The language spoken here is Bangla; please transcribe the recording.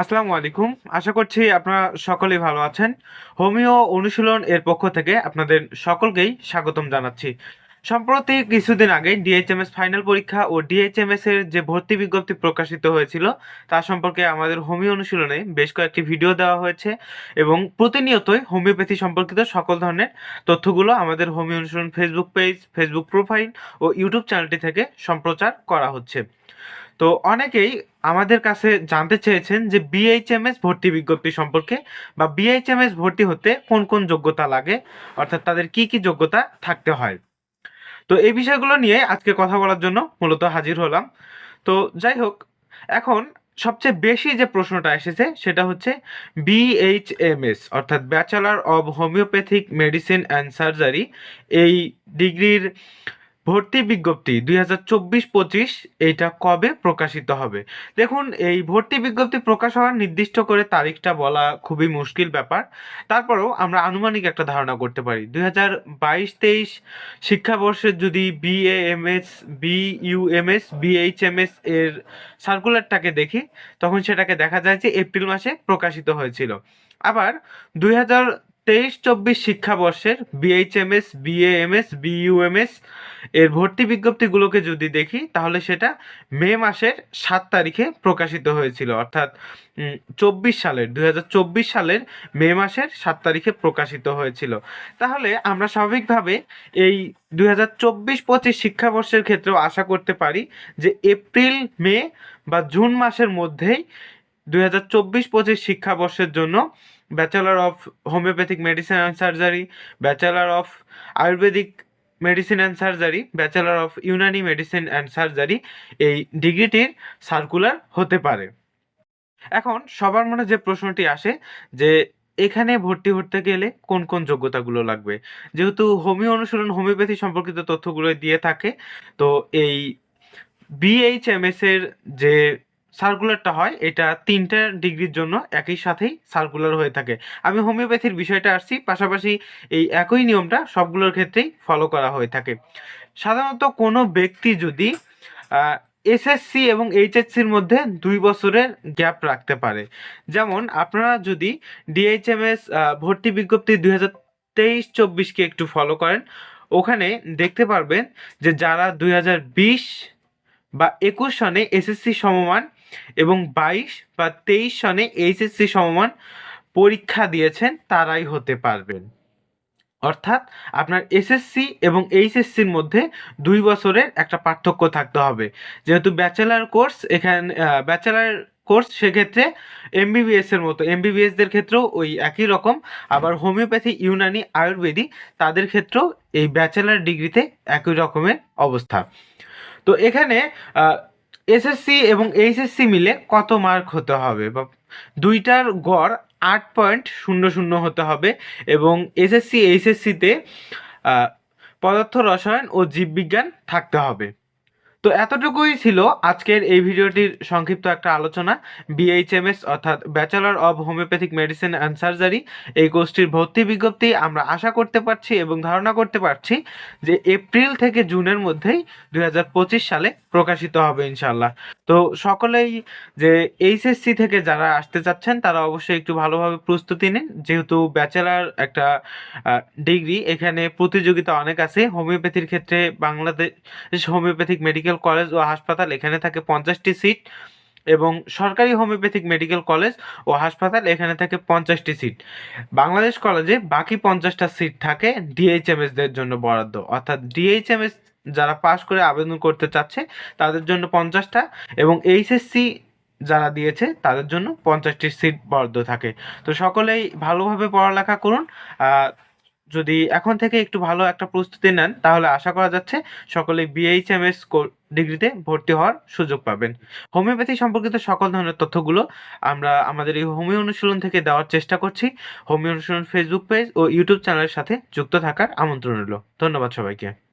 আসসালামু আলাইকুম। আশা করছি আপনারা সকলেই ভালো আছেন। হোমিও অনুশীলন এর পক্ষ থেকে আপনাদের সকলকেই স্বাগতম জানাচ্ছি। সম্প্রতি কিছুদিন আগে ডিএইচএমএস ফাইনাল পরীক্ষা ও ডিএইচএমএস এর যে ভর্তি বিজ্ঞপ্তি প্রকাশিত হয়েছিল, তা সম্পর্কে আমাদের হোমিও অনুশীলনে বেশ কয়েকটি ভিডিও দেওয়া হয়েছে এবং প্রতিনিয়তই হোমিওপ্যাথি সম্পর্কিত সকল ধরনের তথ্যগুলো আমাদের homeo Anushilan Facebook page Facebook profile ও ইউটিউব চ্যানেলটি থেকে সম্প্রচার করা হচ্ছে। তো অনেকেই আমাদের কাছে জানতে চেয়েছেন যে বিএইচএমএস ভর্তি বিজ্ঞপ্তি সম্পর্কে বা বিএইচএমএস ভর্তি হতে কোন কোন যোগ্যতা লাগে, অর্থাৎ তাদের কি কি যোগ্যতা থাকতে হয়। তো এই বিষয়গুলো নিয়ে আজকে কথা বলার জন্য মূলত হাজির হলাম। তো যাই হোক, এখন সবচেয়ে বেশি যে প্রশ্নটা এসেছে সেটা হচ্ছে বিএইচএমএস অর্থাৎ bachelor of homoeopathic medicine and surgery এই ডিগ্রির ভর্তি বিজ্ঞপ্তি দুই হাজার চব্বিশ পঁচিশ এইটা কবে প্রকাশিত হবে? দেখুন, এই ভর্তি বিজ্ঞপ্তি প্রকাশ হওয়ার নির্দিষ্ট করে তারিখটা বলা খুবই মুশকিল ব্যাপার। তারপরেও আমরা আনুমানিক একটা ধারণা করতে পারি। দুই হাজার বাইশ তেইশ শিক্ষাবর্ষের যদি বিএএমএস বিইউএমএস বিএইচএমএস এর সার্কুলারটাকে দেখি, তখন সেটাকে দেখা যায় যে এপ্রিল মাসে প্রকাশিত হয়েছিল। আবার দুই হাজার তেইশ চব্বিশ শিক্ষাবর্ষের বিএইচএমএস বিএএমএস বিইউএমএস এর ভর্তি বিজ্ঞপ্তিগুলোকে যদি দেখি, তাহলে সেটা মে মাসের সাত তারিখে প্রকাশিত হয়েছিল। অর্থাৎ চব্বিশ সালের চব্বিশ সালের মে মাসের সাত তারিখে প্রকাশিত হয়েছিল। তাহলে আমরা স্বাভাবিকভাবে এই দুই হাজার চব্বিশ পঁচিশ শিক্ষাবর্ষের ক্ষেত্রেও আশা করতে পারি যে এপ্রিল, মে বা জুন মাসের মধ্যেই দুই হাজার চব্বিশ পঁচিশ শিক্ষাবর্ষের জন্য bachelor of homoeopathic medicine and surgery bachelor of ayurvedic medicine and surgery bachelor of Unani medicine and surgery এই ডিগ্রিটির সার্কুলার হতে পারে। এখন সবার মনে যে প্রশ্নটি আসে যে এখানে ভর্তি হতে গেলে কোন কোন যোগ্যতাগুলো লাগবে? যেহেতু হোমিও অনুশীলন, হোমিওপ্যাথি সম্পর্কিত তথ্যগুলো দিয়ে থাকে, তো এই বিএইচএমএস এর যে সার্কুলারটা হয়, এটা তিনটা ডিগ্রির জন্য একই সাথেই সার্কুলার হয়ে থাকে। আমি হোমিওপ্যাথির বিষয়টা আসছি, পাশাপাশি এই একই নিয়মটা সবগুলোর ক্ষেত্রেই ফলো করা হয়ে থাকে। সাধারণত কোনো ব্যক্তি যদি এসএসসি এবং এইচএসসির মধ্যে দুই বছরের গ্যাপ রাখতে পারে। যেমন আপনারা যদি ডিএইচএমএস ভর্তি বিজ্ঞপ্তি দুই হাজার তেইশ চব্বিশকে একটু ফলো করেন, ওখানে দেখতে পারবেন যে যারা দুই হাজার বিশ বা একুশ সনে এসএসসি সমমান এবং বাইশ বা তেইশ সনে এইচএসসি সমমান পরীক্ষা দিয়েছেন, তারাই হতে পারবেন। অর্থাৎ আপনার এসএসসি এবং এইচএসসির মধ্যে দুই বছরের একটা পার্থক্য থাকতে হবে। যেহেতু ব্যাচেলার কোর্স এখানে ব্যাচেলার কোর্স সেক্ষেত্রে এমবিবিএস এর মতো এমবিবিএসদের ক্ষেত্রেও ওই একই রকম। আবার হোমিওপ্যাথি ইউনানি, আয়ুর্বেদি, তাদের ক্ষেত্রেও এই ব্যাচেলার ডিগ্রিতে একই রকমের অবস্থা। তো এখানে এসএসসি এবং এইচএসসি মিলে কত মার্ক হতে হবে? বা দুইটার গড় আট পয়েন্ট শূন্য শূন্য হতে হবে এবং এসএসসি, এইচএসসিতে পদার্থ রসায়ন ও জীববিজ্ঞান থাকতে হবে। তো এতটুকুই ছিল আজকের এই ভিডিওটির সংক্ষিপ্ত একটা আলোচনা। বিএইচএমএস অর্থাৎ bachelor of homoeopathic medicine and surgery এই কোর্সটির ভর্তি বিজ্ঞপ্তি আমরা আশা করতে পারছি এবং ধারণা করতে পারছি যে এপ্রিল থেকে জুনের মধ্যেই দু হাজার পঁচিশ সালে প্রকাশিত হবে ইনশাল্লাহ তো সকলেই যে এইচএসসি থেকে যারা আসতে চাচ্ছেন, তারা অবশ্যই একটু ভালোভাবে প্রস্তুতি নিন। যেহেতু ব্যাচেলার একটা ডিগ্রি, এখানে প্রতিযোগিতা অনেক আছে। হোমিওপ্যাথির ক্ষেত্রে বাংলাদেশ হোমিওপ্যাথিক মেডিকেল কলেজ ও হাসপাতাল এখানে থাকে পঞ্চাশটি সিট এবং সরকারি হোমিওপ্যাথিক মেডিকেল কলেজ ও হাসপাতাল এখানে থাকে পঞ্চাশটি সিট বাংলাদেশ কলেজে বাকি পঞ্চাশটা সিট থাকে ডিএইচএমএসদের জন্য বরাদ্দ। অর্থাৎ ডিএইচএমএস যারা পাশ করে আবেদন করতে চাচ্ছে, তাদের জন্য পঞ্চাশটা এবং এইচএসসি যারা দিয়েছে, তাদের জন্য পঞ্চাশটি সিট বরাদ্দ থাকে। তো সকলেই ভালোভাবে পড়ালেখা করুন। যদি এখন থেকে একটু ভালো একটা প্রস্তুতি নেন, তাহলে আশা করা যাচ্ছে সকলে বিএইচএমএস ডিগ্রিতে ভর্তি হওয়ার সুযোগ পাবেন। হোমিওপ্যাথি সম্পর্কিত সকল ধরনের তথ্যগুলো আমরা আমাদের এই হোমিও অনুশীলন থেকে দেওয়ার চেষ্টা করছি। হোমিও অনুশীলন ফেসবুক পেজ ও ইউটিউব চ্যানেলের সাথে যুক্ত থাকার আমন্ত্রণ রইল। ধন্যবাদ সবাইকে।